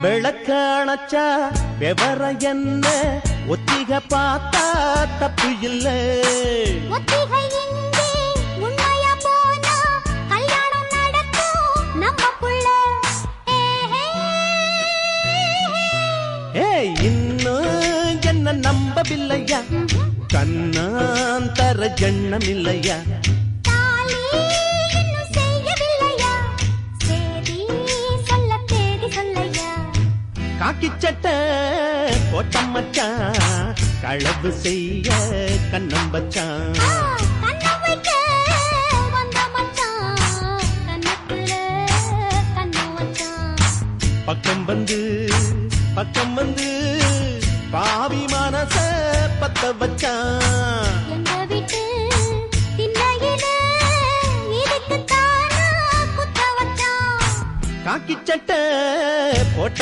விளக்க அணைச்சா விவர என்ன? ஒத்திக பார்த்தா தப்பு இல்லை. இன்னும் என்ன நம்பவில்லையா? கண்ணாந்தர ஜண்ணம் இல்லையா காக்கி சட்டை போட்டம் மச்சான் களவு செய்ய கண்ணம் வச்சான் பக்கம் வந்து பக்கம் வந்து பாவி மனச பத்த வச்சான் காக்கி சட்டை போட்டம்